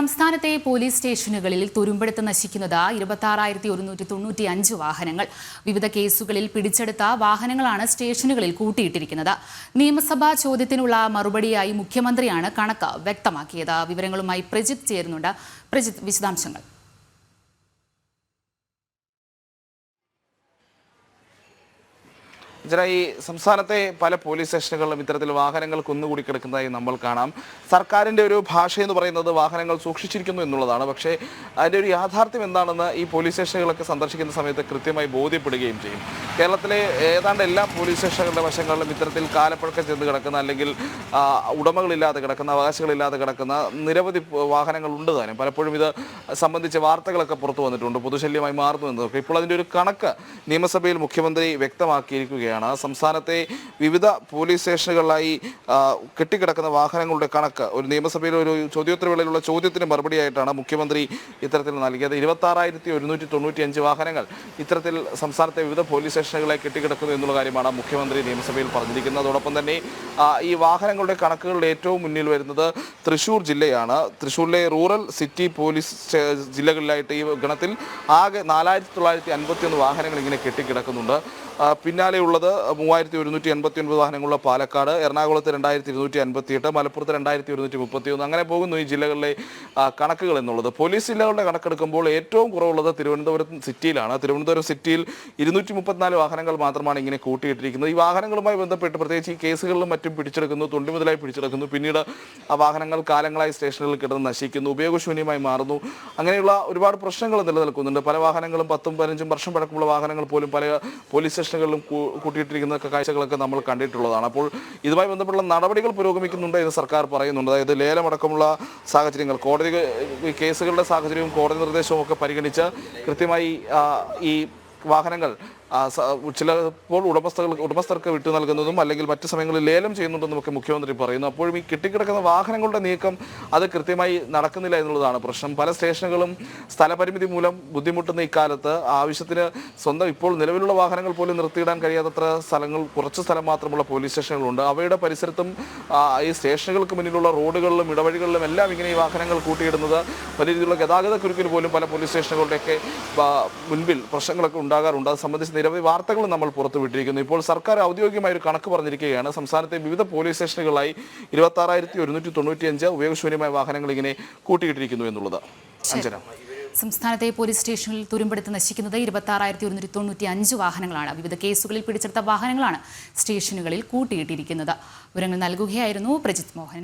സംസ്ഥാനത്തെ പോലീസ് സ്റ്റേഷനുകളിൽ തുരുമ്പെടുത്ത് നശിക്കുന്നത് ഇരുപത്തി ഒരുന്നൂറ്റി തൊണ്ണൂറ്റി അഞ്ച് വാഹനങ്ങൾ. വിവിധ കേസുകളിൽ പിടിച്ചെടുത്ത വാഹനങ്ങളാണ് സ്റ്റേഷനുകളിൽ കൂട്ടിയിട്ടിരിക്കുന്നത്. നിയമസഭാ ചോദ്യത്തിനുള്ള മറുപടിയായി മുഖ്യമന്ത്രിയാണ് കണക്ക് വ്യക്തമാക്കിയത്. വിവരങ്ങളുമായി പ്രജിത്ത് ചേരുന്നുണ്ട്. പ്രജിത്ത് വിശദാംശങ്ങൾ. ജന ഈ സംസ്ഥാനത്തെ പല പോലീസ് സ്റ്റേഷനുകളിലും ഇത്തരത്തിൽ വാഹനങ്ങൾ കുന്നുകൂടി കിടക്കുന്നതായി നമ്മൾ കാണാം. സർക്കാരിന്റെ ഒരു ഭാഷ എന്ന് പറയുന്നത് വാഹനങ്ങൾ സൂക്ഷിച്ചിരിക്കുന്നു എന്നുള്ളതാണ്. പക്ഷേ അതിന്റെ ഒരു യാഥാർത്ഥ്യം എന്താണെന്ന് ഈ പോലീസ് സ്റ്റേഷനുകളൊക്കെ സന്ദർശിക്കുന്ന സമയത്ത് കൃത്യമായി ബോധ്യപ്പെടുകയും ചെയ്യും. കേരളത്തിലെ ഏതാണ്ട് എല്ലാ പോലീസ് സ്റ്റേഷനുകളുടെ വശങ്ങളിലും ഇത്തരത്തിൽ കാലപ്പഴക്കം ചെന്ന് കിടക്കുന്ന അല്ലെങ്കിൽ ഉടമകളില്ലാതെ കിടക്കുന്ന അവകാശികളില്ലാതെ കിടക്കുന്ന നിരവധി വാഹനങ്ങൾ ഉണ്ട് താനും. പലപ്പോഴും ഇത് സംബന്ധിച്ച വാർത്തകളൊക്കെ പുറത്തു വന്നിട്ടുണ്ട്. പൊതുശല്യമായി മാറുന്നു എന്നതൊക്കെ. ഇപ്പോൾ അതിന്റെ ഒരു കണക്ക് നിയമസഭയിൽ മുഖ്യമന്ത്രി വ്യക്തമാക്കിയിരിക്കുകയാണ്. സംസ്ഥാനത്തെ വിവിധ പോലീസ് സ്റ്റേഷനുകളിലായി കെട്ടിക്കിടക്കുന്ന വാഹനങ്ങളുടെ കണക്ക്. ഒരു നിയമസഭയിലെ ഒരു ചോദ്യോത്തരവേളയിലുള്ള ചോദ്യത്തിന് മറുപടിയായിട്ടാണ് മുഖ്യമന്ത്രി ഇത്തരത്തിൽ നൽകിയത്. ഇരുപത്തി ആറായിരത്തി ഒരുന്നൂറ്റി തൊണ്ണൂറ്റി അഞ്ച് വാഹനങ്ങൾ ഇത്തരത്തിൽ സംസ്ഥാനത്തെ വിവിധ പോലീസ് സ്റ്റേഷനുകളെ കെട്ടിക്കിടക്കുന്നു എന്നുള്ള കാര്യമാണ് മുഖ്യമന്ത്രി നിയമസഭയിൽ പറഞ്ഞിരിക്കുന്നത്. അതോടൊപ്പം തന്നെ ഈ വാഹനങ്ങളുടെ കണക്കുകളുടെ ഏറ്റവും മുന്നിൽ വരുന്നത് തൃശൂർ ജില്ലയാണ്. തൃശൂരിലെ റൂറൽ സിറ്റി പോലീസ് ജില്ലകളിലായിട്ട് ഈ ഗണത്തിൽ ആകെ നാലായിരത്തി തൊള്ളായിരത്തി അൻപത്തി ഒന്ന് വാഹനങ്ങൾ ഇങ്ങനെ കെട്ടിക്കിടക്കുന്നുണ്ട്. പിന്നാലെയുള്ളത് മൂവായിരത്തി ഒരുന്നൂറ്റി എൺപത്തി ഒൻപത് വാഹനങ്ങളുള്ള പാലക്കാട് എറണാകുളത്ത് രണ്ടായിരത്തി ഇരുന്നൂറ്റി അൻപത്തി എട്ട് മലപ്പുറത്ത് രണ്ടായിരത്തി ഒരുന്നൂറ്റി മുപ്പത്തി ഒന്ന് അങ്ങനെ പോകുന്നു ഈ ജില്ലകളിലെ കണക്കുകൾ എന്നുള്ളത്. പോലീസ് ജില്ലകളുടെ കണക്കെടുക്കുമ്പോൾ ഏറ്റവും കുറവുള്ളത് തിരുവനന്തപുരം സിറ്റിയിലാണ്. തിരുവനന്തപുരം സിറ്റിയിൽ ഇരുന്നൂറ്റി മുപ്പത്തിനാല് വാഹനങ്ങൾ മാത്രമാണ് ഇങ്ങനെ കൂട്ടിയിട്ടിരിക്കുന്നത്. ഈ വാഹനങ്ങളുമായി ബന്ധപ്പെട്ട് പ്രത്യേകിച്ച് ഈ കേസുകളിലും മറ്റും പിടിച്ചെടുക്കുന്നു തൊണ്ടി മുതലായി പിടിച്ചെടുക്കുന്നു. പിന്നീട് ആ വാഹനങ്ങൾ കാലങ്ങളായി സ്റ്റേഷനുകളിൽ കിടന്ന് നശിക്കുന്നു ഉപയോഗശൂന്യമായി മാറുന്നു. അങ്ങനെയുള്ള ഒരുപാട് പ്രശ്നങ്ങൾ നിലനിൽക്കുന്നുണ്ട്. പല വാഹനങ്ങളും പത്തും പതിനഞ്ചും വർഷം പഴക്കമുള്ള വാഹനങ്ങൾ പോലും പല പോലീസ് സ്റ്റേഷനുകളിലും കൂട്ടിയിട്ടിരിക്കുന്ന കാഴ്ചകളൊക്കെ നമ്മൾ കണ്ടിട്ടുള്ളതാണ്. അപ്പോൾ ഇതുമായി ബന്ധപ്പെട്ടുള്ള നടപടികൾ പുരോഗമിക്കുന്നുണ്ട് എന്ന് സർക്കാർ പറയുന്നുണ്ട്. അതായത് ലേലമടക്കമുള്ള സാഹചര്യങ്ങൾ കോടതി കേസുകളുടെ സാഹചര്യവും കോടതി നിർദ്ദേശവും ഒക്കെ പരിഗണിച്ച് കൃത്യമായി ഈ വാഹനങ്ങൾ ചിലപ്പോൾ ഉടമസ്ഥകൾ ഉടമസ്ഥർക്ക് വിട്ടു നൽകുന്നതും അല്ലെങ്കിൽ മറ്റു സമയങ്ങളിൽ ലേലം ചെയ്യുന്നുണ്ടെന്നും ഒക്കെ മുഖ്യമന്ത്രി പറയുന്നു. അപ്പോഴും ഈ കെട്ടിക്കിടക്കുന്ന വാഹനങ്ങളുടെ നീക്കം അത് കൃത്യമായി നടക്കുന്നില്ല എന്നുള്ളതാണ് പ്രശ്നം. പല സ്റ്റേഷനുകളും സ്ഥലപരിമിതി മൂലം ബുദ്ധിമുട്ടുന്ന ഇക്കാലത്ത് ആവശ്യത്തിന് സ്വന്തം ഇപ്പോൾ നിലവിലുള്ള വാഹനങ്ങൾ പോലും നിർത്തിയിടാൻ കഴിയാത്തത്ര സ്ഥലങ്ങൾ കുറച്ച് സ്ഥലം മാത്രമുള്ള പോലീസ് സ്റ്റേഷനുകളുണ്ട്. അവയുടെ പരിസരത്തും ഈ സ്റ്റേഷനുകൾക്ക് മുന്നിലുള്ള റോഡുകളിലും ഇടവഴികളിലും എല്ലാം ഇങ്ങനെ ഈ വാഹനങ്ങൾ കൂട്ടിയിടുന്നത് വലിയ രീതിയിലുള്ള ഗതാഗത കുരുക്കിന് പോലും പല പോലീസ് സ്റ്റേഷനുകളുടെയൊക്കെ മുൻപിൽ പ്രശ്നങ്ങളൊക്കെ ഉണ്ടാകാറുണ്ട്. അത് സംബന്ധിച്ച് നിരവധി വാർത്തകൾ നമ്മൾ പുറത്തുവിട്ടിരിക്കുന്നു. ഇപ്പോൾ സർക്കാർ ഔദ്യോഗികമായി ഒരു കണക്ക് പറഞ്ഞിരിക്കുകയാണ്. സംസ്ഥാനത്തെ വിവിധ പോലീസ് സ്റ്റേഷനുകളായി ഇരുപത്തി ഒരുന്നൂറ്റി തൊണ്ണൂറ്റിയഞ്ച് ഉപയോഗശൂന്യമായ വാഹനങ്ങൾ ഇങ്ങനെ കൂട്ടിയിട്ടിരിക്കുന്നു എന്നുള്ളത്. അഞ്ജന. സംസ്ഥാനത്തെ പോലീസ് സ്റ്റേഷനിൽ തുരുമ്പെടുത്ത് നശിക്കുന്നത് ഇരുപത്തി ആറായിരത്തി ഒരുന്നൂറ്റി തൊണ്ണൂറ്റി അഞ്ച് വാഹനങ്ങളാണ്. വിവിധ കേസുകളിൽ പിടിച്ചെടുത്ത വാഹനങ്ങളാണ് സ്റ്റേഷനുകളിൽ കൂട്ടിയിട്ടിരിക്കുന്നത്. വിവരങ്ങൾ നൽകുകയായിരുന്നു പ്രജിത് മോഹൻ.